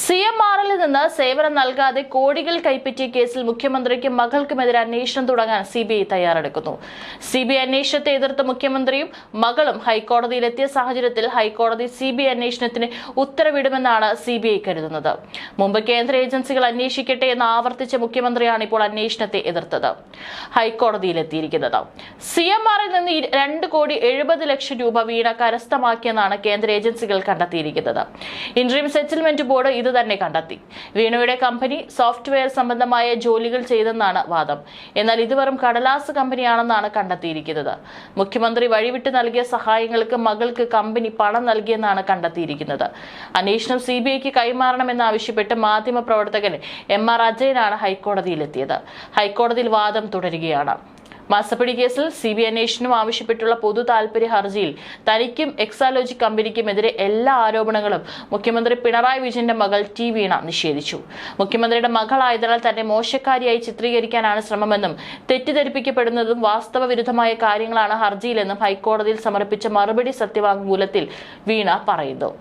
C M ആറിൽ നിന്ന് സേവനം നൽകാതെ കോടികൾ കൈപ്പറ്റിയ കേസിൽ മുഖ്യമന്ത്രിക്കും മകൾക്കുമെതിരെ അന്വേഷണം തുടങ്ങാൻ സി ബി ഐ തയ്യാറെടുക്കുന്നു. സി ബി ഐ അന്വേഷണത്തെ എതിർത്ത് മുഖ്യമന്ത്രിയും മകളും ഹൈക്കോടതിയിലെത്തിയ സാഹചര്യത്തിൽ ഹൈക്കോടതി സി ബി ഐ അന്വേഷണത്തിന് ഉത്തരവിടുമെന്നാണ് സി ബി ഐ കരുതുന്നത്. മുമ്പ് കേന്ദ്ര ഏജൻസികൾ അന്വേഷിക്കട്ടെ എന്ന് ആവർത്തിച്ച മുഖ്യമന്ത്രിയാണ് ഇപ്പോൾ അന്വേഷണത്തെ എതിർത്തത്. ഹൈക്കോടതിയിലെത്തിയിരിക്കുന്നത്. സി എം ആറിൽ നിന്ന് രണ്ട് കോടി എഴുപത് ലക്ഷം രൂപ വീണ കരസ്ഥമാക്കിയെന്നാണ് കേന്ദ്ര ഏജൻസികൾ കണ്ടെത്തിയിരിക്കുന്നത്. ഇൻട്രീം സെറ്റിൽമെന്റ് ബോർഡ് ഇത് തന്നെ കണ്ടെത്തി. വേണുവയുടെ കമ്പനി സോഫ്റ്റ്വെയർ സംബന്ധമായ ജോലികൾ ചെയ്തെന്നാണ് വാദം. എന്നാൽ ഇത് വെറും കടലാസ് കമ്പനിയാണെന്നാണ് കണ്ടെത്തിയിരിക്കുന്നത്. മുഖ്യമന്ത്രി വഴിവിട്ട് നൽകിയ സഹായങ്ങൾക്ക് മകൾക്ക് കമ്പനി പണം നൽകിയെന്നാണ് കണ്ടെത്തിയിരിക്കുന്നത്. അന്വേഷണം സി ബി ഐക്ക് കൈമാറണമെന്നാവശ്യപ്പെട്ട് മാധ്യമപ്രവർത്തകൻ എം ആർ അജയനാണ് ഹൈക്കോടതിയിലെത്തിയത്. ഹൈക്കോടതിയിൽ വാദം തുടരുകയാണ്. മാസപ്പടി കേസിൽ സി ബി അന്വേഷണം ആവശ്യപ്പെട്ടുള്ള പൊതു താൽപര്യ ഹർജിയിൽ തനിക്കും എക്സാലോജി കമ്പനിക്കുമെതിരെ എല്ലാ ആരോപണങ്ങളും മുഖ്യമന്ത്രി പിണറായി വിജയന്റെ മകൾ ടി വീണ നിഷേധിച്ചു. മുഖ്യമന്ത്രിയുടെ മകളായതിനാൽ തന്നെ മോശക്കാരിയായി ചിത്രീകരിക്കാനാണ് ശ്രമമെന്നും തെറ്റിദ്ധരിപ്പിക്കപ്പെടുന്നതും വാസ്തവ വിരുദ്ധമായ കാര്യങ്ങളാണ് ഹർജിയിലെന്നും ഹൈക്കോടതിയിൽ സമർപ്പിച്ച മറുപടി സത്യവാങ്മൂലത്തിൽ വീണ പറയുന്നു.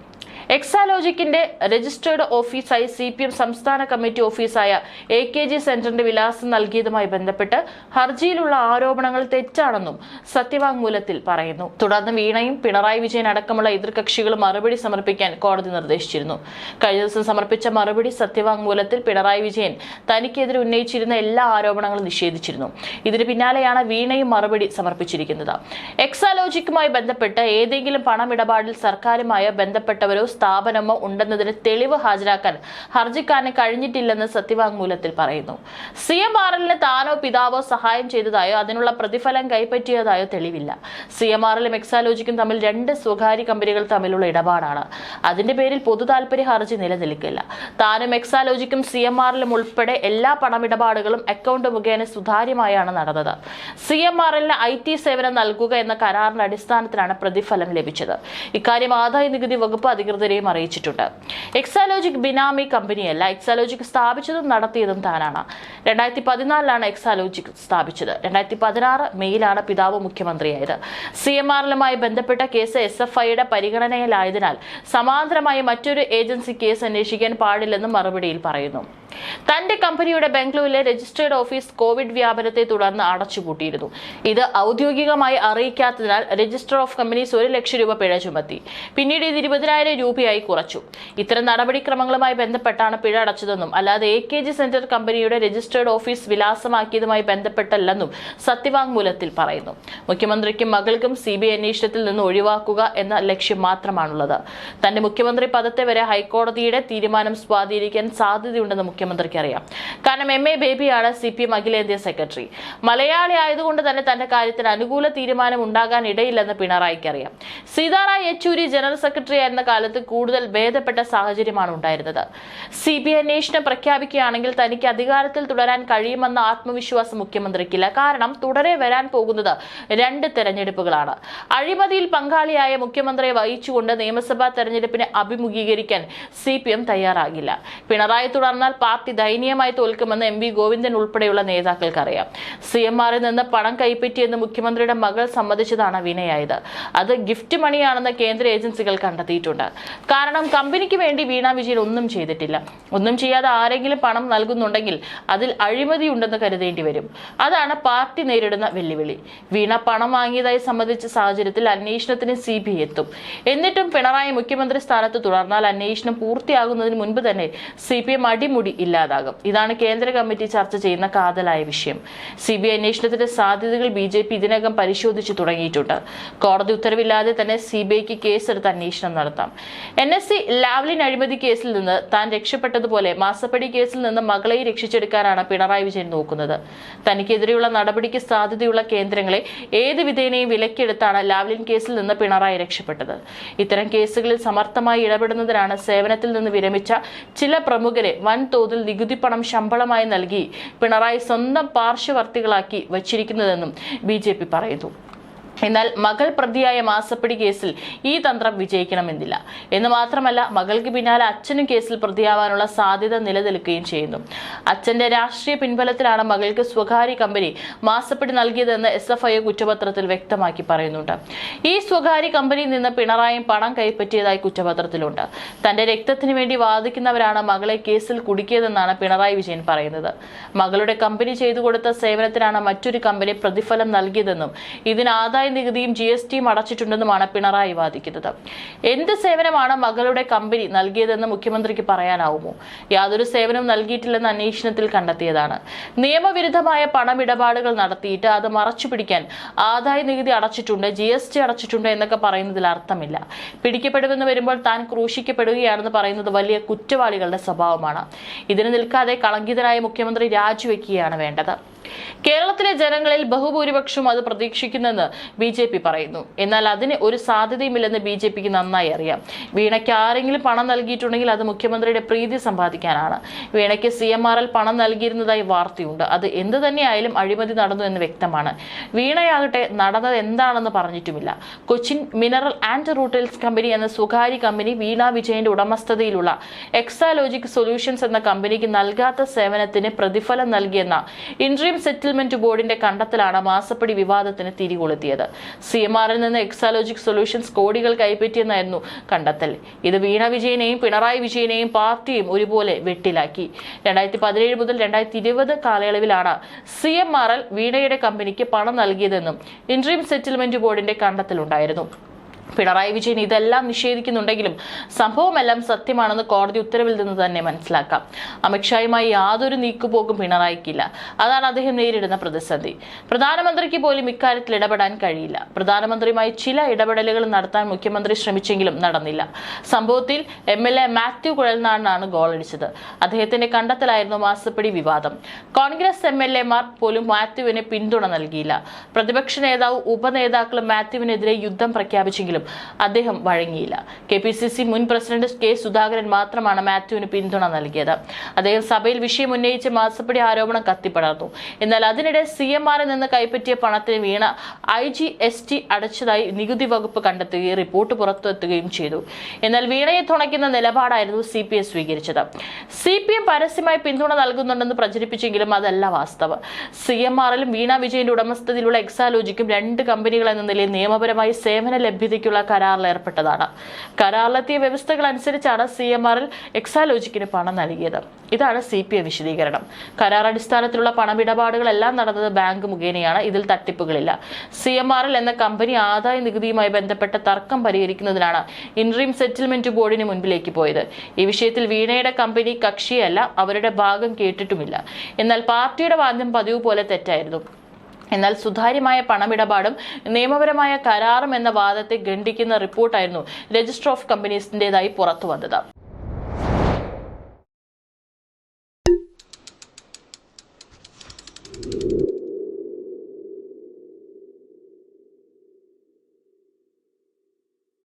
എക്സാലോജിക്കിന്റെ രജിസ്റ്റേർഡ് ഓഫീസായി സി പി എം സംസ്ഥാന കമ്മിറ്റി ഓഫീസായ എ കെ ജി സെന്ററിന്റെ വിലാസം നൽകിയതുമായി ബന്ധപ്പെട്ട് ഹർജിയിലുള്ള ആരോപണങ്ങൾ തെറ്റാണെന്നും സത്യവാങ്മൂലത്തിൽ പറയുന്നു. തുടർന്ന് വീണയും പിണറായി വിജയൻ അടക്കമുള്ള എതിർകക്ഷികൾ മറുപടി സമർപ്പിക്കാൻ കോടതി നിർദ്ദേശിച്ചിരുന്നു. കഴിഞ്ഞ ദിവസം സമർപ്പിച്ച മറുപടി സത്യവാങ്മൂലത്തിൽ പിണറായി വിജയൻ തനിക്കെതിരെ ഉന്നയിച്ചിരുന്ന എല്ലാ ആരോപണങ്ങളും നിഷേധിച്ചിരുന്നു. ഇതിന് പിന്നാലെയാണ് വീണയും മറുപടി സമർപ്പിച്ചിരിക്കുന്നത്. എക്സാലോജിക്കുമായി ബന്ധപ്പെട്ട് ഏതെങ്കിലും പണമിടപാടിൽ സർക്കാരുമായി ബന്ധപ്പെട്ടവരോ സ്ഥാപനമോ ഉണ്ടെന്നതിന് തെളിവ് ഹാജരാക്കാൻ ഹർജിക്കാരന് കഴിഞ്ഞിട്ടില്ലെന്ന് സത്യവാങ്മൂലത്തിൽ പറയുന്നു. സി എം ആർ എല്ലിന് താനോ പിതാവോ സഹായം ചെയ്തതായോ അതിനുള്ള പ്രതിഫലം കൈപ്പറ്റിയതായോ തെളിവില്ല. സി എം ആർ എല്ലും എക്സാലോജിക്കും തമ്മിൽ രണ്ട് സ്വകാര്യ കമ്പനികൾ തമ്മിലുള്ള ഇടപാടാണ്. അതിന്റെ പേരിൽ പൊതു താൽപര്യ ഹർജി നിലനിൽക്കില്ല. താനും എക്സാലോജിക്കും സി എം ആറിലും ഉൾപ്പെടെ എല്ലാ പണമിടപാടുകളും അക്കൗണ്ട് മുഖേന സുതാര്യമായാണ് നടന്നത്. സി എം ആർ എല്ലിന് ഐ ടി സേവനം നൽകുക എന്ന കരാറിന്റെ അടിസ്ഥാനത്തിലാണ് പ്രതിഫലം ലഭിച്ചത്. ഇക്കാര്യം ആദായ നികുതി വകുപ്പ് അധികൃതരെയും അറിയിച്ചിട്ടുണ്ട്. എക്സാലോജിക് ബിനാമി കമ്പനിയല്ല എക്സാലോജിക് സ്ഥാപിച്ചതും നടത്തിയതും താനാണ്. രണ്ടായിരത്തി പതിനാലിലാണ് എക്സാലോജിക് സ്ഥാപിച്ചത്. രണ്ടായിരത്തി പതിനാറ് മെയ്യിലാണ് പിതാവ് മുഖ്യമന്ത്രിയായത്. സി എം ആറിലുമായി ബന്ധപ്പെട്ട കേസ് എസ് എഫ് ഐയുടെ പരിഗണനയിലായതിനാൽ സമാന്തരമായി മറ്റൊരു ഏജൻസി കേസ് അന്വേഷിക്കാൻ പാടില്ലെന്നും മറുപടിയിൽ പറയുന്നു. തന്റെ കമ്പനിയുടെ ബംഗളൂരിലെ രജിസ്ട്രേഡ് ഓഫീസ് കോവിഡ് വ്യാപനത്തെ തുടർന്ന് അടച്ചുപൂട്ടിയിരുന്നു. ഇത് ഔദ്യോഗികമായി അറിയിക്കാത്തതിനാൽ രജിസ്റ്റർ ഓഫ് കമ്പനീസ് ഒരു ലക്ഷം രൂപ പിഴ ചുമത്തി. പിന്നീട് ഇത് ഇരുപതിനായിരം രൂപയായി കുറച്ചു. ഇത്തരം നടപടിക്രമങ്ങളുമായി ബന്ധപ്പെട്ടാണ് പിഴ അടച്ചതെന്നും അല്ലാതെ എ കെ ജി സെന്റർ കമ്പനിയുടെ രജിസ്ട്രേഡ് ഓഫീസ് വിലാസമാക്കിയതുമായി ബന്ധപ്പെട്ടല്ലെന്നും സത്യവാങ്മൂലത്തിൽ പറയുന്നു. മുഖ്യമന്ത്രിക്കും മകൾക്കും സി ബി ഐ അന്വേഷണത്തിൽ നിന്ന് ഒഴിവാക്കുക എന്ന ലക്ഷ്യം മാത്രമാണുള്ളത്. തന്റെ മുഖ്യമന്ത്രി പദത്തെ വരെ ഹൈക്കോടതിയുടെ തീരുമാനം സ്വാധീനിക്കാൻ സാധ്യതയുണ്ടെന്ന് മുഖ്യമന്ത്രിക്ക് അറിയാം. കാരണം എം എ ബേബിയാണ് സി പി എം അഖിലേന്ത്യാ സെക്രട്ടറി. മലയാളി ആയതുകൊണ്ട് തന്നെ തന്റെ കാര്യത്തിന് അനുകൂല തീരുമാനം ഉണ്ടാകാൻ ഇടയില്ലെന്ന് പിണറായിക്ക് അറിയാം. സീതാറാം യെച്ചൂരി ജനറൽ സെക്രട്ടറി ആയിരുന്ന കാലത്ത് കൂടുതൽ ഭേദപ്പെട്ട സാഹചര്യമാണ് ഉണ്ടായിരുന്നത്. സി ബി അന്വേഷണം പ്രഖ്യാപിക്കുകയാണെങ്കിൽ തനിക്ക് അധികാരത്തിൽ തുടരാൻ കഴിയുമെന്ന ആത്മവിശ്വാസം മുഖ്യമന്ത്രിക്കില്ല. കാരണം തുടരെ വരാൻ പോകുന്നത് രണ്ട് തെരഞ്ഞെടുപ്പുകളാണ്. അഴിമതിയിൽ പങ്കാളിയായ മുഖ്യമന്ത്രിയെ വഹിച്ചുകൊണ്ട് നിയമസഭാ തെരഞ്ഞെടുപ്പിനെ അഭിമുഖീകരിക്കാൻ സി പി എം തയ്യാറാകില്ല. പിണറായി തുടർന്നാൽ പാർട്ടി ദയനീയമായി തോൽക്കുമെന്ന് എം വി ഗോവിന്ദൻ ഉൾപ്പെടെയുള്ള നേതാക്കൾക്കറിയാം. സി എം ആറിൽ നിന്ന് പണം കൈപ്പറ്റിയെന്ന് മുഖ്യമന്ത്രിയുടെ മകൾ സമ്മതിച്ചതാണ് വിനയായത്. അത് ഗിഫ്റ്റ് മണിയാണെന്ന് കേന്ദ്ര ഏജൻസികൾ കണ്ടെത്തിയിട്ടുണ്ട്. കാരണം കമ്പനിക്ക് വേണ്ടി വീണ വിജയൻ ഒന്നും ചെയ്തിട്ടില്ല. ഒന്നും ചെയ്യാതെ ആരെങ്കിലും പണം നൽകുന്നുണ്ടെങ്കിൽ അതിൽ അഴിമതി ഉണ്ടെന്ന് കരുതേണ്ടി വരും. അതാണ് പാർട്ടി നേരിടുന്ന വെല്ലുവിളി. വീണ പണം വാങ്ങിയതായി സംബന്ധിച്ച സാഹചര്യത്തിൽ അന്വേഷണത്തിന് സി ബി എത്തും. എന്നിട്ടും പിണറായി മുഖ്യമന്ത്രി സ്ഥാനത്ത് തുടർന്നാൽ അന്വേഷണം പൂർത്തിയാകുന്നതിന് മുൻപ് തന്നെ സി പി എം അടിമുടി ഇല്ലാതാകും. ഇതാണ് കേന്ദ്ര കമ്മിറ്റി ചർച്ച ചെയ്യുന്ന കാതലായ വിഷയം. സി ബി ഐ അന്വേഷണത്തിന്റെ സാധ്യതകൾ ബി ജെ പി ഇതിനകം പരിശോധിച്ചു തുടങ്ങിയിട്ടുണ്ട്. കോടതി ഉത്തരവില്ലാതെ തന്നെ സി ബി ഐക്ക് കേസെടുത്ത് അന്വേഷണം നടത്താം. എൻ എസ് സി ലാവ്ലിൻ അഴിമതി കേസിൽ നിന്ന് താൻ രക്ഷപ്പെട്ടതുപോലെ മാസപ്പടി കേസിൽ നിന്ന് മകളെ രക്ഷിച്ചെടുക്കാനാണ് പിണറായി വിജയൻ നോക്കുന്നത്. തനിക്കെതിരെയുള്ള നടപടിക്ക് സാധ്യതയുള്ള കേന്ദ്രങ്ങളെ ഏത് വിധേനയും വിലക്കെടുത്താണ് ലാവ്ലിൻ കേസിൽ നിന്ന് പിണറായി രക്ഷപ്പെട്ടത്. ഇത്തരം കേസുകളിൽ സമർത്ഥമായി ഇടപെടുന്നതിനാണ് സേവനത്തിൽ നിന്ന് വിരമിച്ച ചില പ്രമുഖരെ വൻതോതിൽ നികുതി പണം ശമ്പളമായി നൽകി പിണറായി സ്വന്തം പാർശ്വവർത്തികളാക്കി വച്ചിരിക്കുന്നതെന്നും ബി പറയുന്നു. എന്നാൽ മകൾ പ്രതിയായ മാസപ്പിടി കേസിൽ ഈ തന്ത്രം വിജയിക്കണമെന്നില്ല. എന്ന് മാത്രമല്ല മകൾക്ക് പിന്നാലെ അച്ഛനും കേസിൽ പ്രതിയാവാനുള്ള സാധ്യത നിലനിൽക്കുകയും ചെയ്യുന്നു. അച്ഛന്റെ രാഷ്ട്രീയ പിൻബലത്തിലാണ് മകൾക്ക് സ്വകാര്യ കമ്പനി മാസപ്പിടി നൽകിയതെന്ന് എസ് എഫ് ഐ കുറ്റപത്രത്തിൽ വ്യക്തമാക്കി പറയുന്നുണ്ട്. ഈ സ്വകാര്യ കമ്പനിയിൽ നിന്ന് പിണറായും പണം കൈപ്പറ്റിയതായി കുറ്റപത്രത്തിലുണ്ട്. തന്റെ രക്തത്തിന് വേണ്ടി വാദിക്കുന്നവരാണ് മകളെ കേസിൽ കുടുക്കിയതെന്നാണ് പിണറായി വിജയൻ പറയുന്നത്. മകളുടെ കമ്പനി ചെയ്തു കൊടുത്ത സേവനത്തിനാണ് മറ്റൊരു കമ്പനി പ്രതിഫലം നൽകിയതെന്നും ഇതിന് ആദായ നികുതിയും ജി എസ് ടിയും അടച്ചിട്ടുണ്ടെന്നുമാണ് പിണറായി വാദിക്കുന്നത്. എന്ത് സേവനമാണ് മകളുടെ കമ്പനി നൽകിയതെന്ന് മുഖ്യമന്ത്രിക്ക് പറയാനാവുമോ? യാതൊരു സേവനവും നൽകിയിട്ടില്ലെന്ന് അന്വേഷണത്തിൽ കണ്ടെത്തിയതാണ്. നിയമവിരുദ്ധമായ പണമിടപാടുകൾ നടത്തിയിട്ട് അത് മറച്ചു പിടിക്കാൻ ആദായ നികുതി അടച്ചിട്ടുണ്ട് ജി എസ് ടി അടച്ചിട്ടുണ്ട് എന്നൊക്കെ പറയുന്നതിൽ അർത്ഥമില്ല. പിടിക്കപ്പെടുമെന്ന് വരുമ്പോൾ താൻ ക്രൂശിക്കപ്പെടുകയാണെന്ന് പറയുന്നത് വലിയ കുറ്റവാളികളുടെ സ്വഭാവമാണ്. ഇതിന് നിൽക്കാതെ കളങ്കിതനായ മുഖ്യമന്ത്രി രാജിവെക്കുകയാണ് വേണ്ടത്. കേരളത്തിലെ ജനങ്ങളിൽ ബഹുഭൂരിപക്ഷം അത് പ്രതീക്ഷിക്കുന്നെന്ന് ബി ജെ പി പറയുന്നു. എന്നാൽ അതിന് ഒരു സാധ്യതയുമില്ലെന്ന് ബി ജെ പിക്ക് നന്നായി അറിയാം. വീണയ്ക്ക് ആരെങ്കിലും പണം നൽകിയിട്ടുണ്ടെങ്കിൽ അത് മുഖ്യമന്ത്രിയുടെ പ്രീതി സമ്പാദിക്കാനാണ്. വീണയ്ക്ക് സി എം ആർ എൽ പണം നൽകിയിരുന്നതായി വാർത്തയുണ്ട്. അത് എന്ത് തന്നെയായാലും അഴിമതി നടന്നു എന്ന് വ്യക്തമാണ്. വീണയാകട്ടെ നടന്നത് എന്താണെന്ന് പറഞ്ഞിട്ടുമില്ല. Cochin mineral and rutiles company എന്ന സ്വകാര്യ കമ്പനി വീണ വിജയന്റെ ഉടമസ്ഥതയിലുള്ള എക്സാലോജിക് സൊല്യൂഷൻസ് എന്ന കമ്പനിക്ക് നൽകാത്ത സേവനത്തിന് പ്രതിഫലം നൽകിയെന്ന ഇൻട്രീം സെറ്റിൽമെന്റ് ബോർഡിന്റെ കണ്ടെത്തലാണ് മാസപ്പടി വിവാദത്തിന് തിരികൊളുത്തിയത്. സി എം ആറിൽ നിന്ന് എക്സാലോജിക് സൊല്യൂഷൻസ് കോടികൾ കൈപ്പറ്റിയെന്നായിരുന്നു കണ്ടെത്തൽ. ഇത് വീണ വിജയനെയും പിണറായി വിജയനെയും പാർട്ടിയും ഒരുപോലെ വെട്ടിലാക്കി. രണ്ടായിരത്തി പതിനേഴ് മുതൽ രണ്ടായിരത്തി ഇരുപത് കാലയളവിലാണ് സി എം ആർ എൽ വീണയുടെ കമ്പനിക്ക് പണം നൽകിയതെന്നും ഇൻട്രീം സെറ്റിൽമെന്റ് ബോർഡിന്റെ കണ്ടെത്തലുണ്ടായിരുന്നു. പിണറായി വിജയൻ ഇതെല്ലാം നിഷേധിക്കുന്നുണ്ടെങ്കിലും സംഭവമെല്ലാം സത്യമാണെന്ന് കോടതി ഉത്തരവിൽ നിന്ന് തന്നെ മനസ്സിലാക്കാം. അമിത്ഷായുമായി യാതൊരു നീക്കുപോക്കും പിണറായിക്കില്ല. അതാണ് അദ്ദേഹം നേരിടുന്ന പ്രതിസന്ധി. പ്രധാനമന്ത്രിക്ക് പോലും ഇക്കാര്യത്തിൽ ഇടപെടാൻ കഴിയില്ല. പ്രധാനമന്ത്രിയുമായി ചില ഇടപെടലുകൾ നടത്താൻ മുഖ്യമന്ത്രി ശ്രമിച്ചെങ്കിലും നടന്നില്ല. സംഭവത്തിൽ എം എൽ എ മാത്യു കുഴൽനാടിനാണ് ഗോളടിച്ചത്. അദ്ദേഹത്തിന്റെ കണ്ടെത്തലായിരുന്നു മാസപ്പടി വിവാദം. കോൺഗ്രസ് എം എൽ എമാർ പോലും മാത്യുവിന് പിന്തുണ നൽകിയില്ല. പ്രതിപക്ഷ നേതാവ് ഉപനേതാക്കളും മാത്യുവിനെതിരെ യുദ്ധം പ്രഖ്യാപിച്ചെങ്കിലും അദ്ദേഹം വഴങ്ങിയില്ല. കെ പി സി സി മുൻ പ്രസിഡന്റ് കെ സുധാകരൻ മാത്രമാണ് മാത്യുവിന് പിന്തുണ നൽകിയത്. അദ്ദേഹം സഭയിൽ വിഷയം ഉന്നയിച്ച് മാസപ്പടി ആരോപണം കത്തിപ്പടർന്നു എന്നാൽ അതിനിടെ സി എം ആറിൽ നിന്ന് കൈപ്പറ്റിയ പണത്തിന് Veena I G S T അടച്ചതായി നികുതി വകുപ്പ് കണ്ടെത്തുകയും റിപ്പോർട്ട് പുറത്തുവെത്തുകയും ചെയ്തു. എന്നാൽ വീണയെ തുണയ്ക്കുന്ന നിലപാടായിരുന്നു സി പി എം സ്വീകരിച്ചത്. സി പി എം പരസ്യമായി പിന്തുണ നൽകുന്നുണ്ടെന്ന് പ്രചരിപ്പിച്ചെങ്കിലും അതല്ല വാസ്തവം. സി എം ആറിലും വീണ വിജയന്റെ ഉടമസ്ഥതയിലുള്ള എക്സാലോജിക്കും രണ്ട് കമ്പനികൾ എന്ന നിലയിൽ നിയമപരമായി സേവന ലഭ്യതയ്ക്കുള്ള കരാറിൽ ഏർപ്പെട്ടതാണ്. കരാറിലെത്തിയ വ്യവസ്ഥകൾ അനുസരിച്ചാണ് സി എം ആറിൽ എക്സാലോജിക്കിന് പണം നൽകിയത്. ഇതാണ് സി പി എം വിശദീകരണം. കരാർ അടിസ്ഥാനത്തിലുള്ള പണമിടപാടുകളെല്ലാം നടന്നത് ബാങ്ക് മുഖേനയാണ്. ഇതിൽ തട്ടിപ്പുകളില്ല. സി എം ആറിൽ എന്ന കമ്പനി ആദായ നികുതിയുമായി ബന്ധപ്പെട്ട തർക്കം പരിഹരിക്കുന്നതിനാണ് ഇൻട്രീം സെറ്റിൽമെന്റ് ബോർഡിന് മുൻപിലേക്ക് പോയത്. ഈ വിഷയത്തിൽ വീണയുടെ കമ്പനി കക്ഷിയല്ല അവരുടെ ഭാഗം കേട്ടിട്ടുമില്ല. എന്നാൽ പാർട്ടിയുടെ വാദ്യം പതിവ് പോലെ തെറ്റായിരുന്നു. എന്നാൽ സുതാര്യമായ പണമിടപാടും നിയമപരമായ കരാറും എന്ന വാദത്തെ ഖണ്ഡിക്കുന്ന റിപ്പോർട്ടായിരുന്നു രജിസ്റ്റർ ഓഫ് പുറത്തു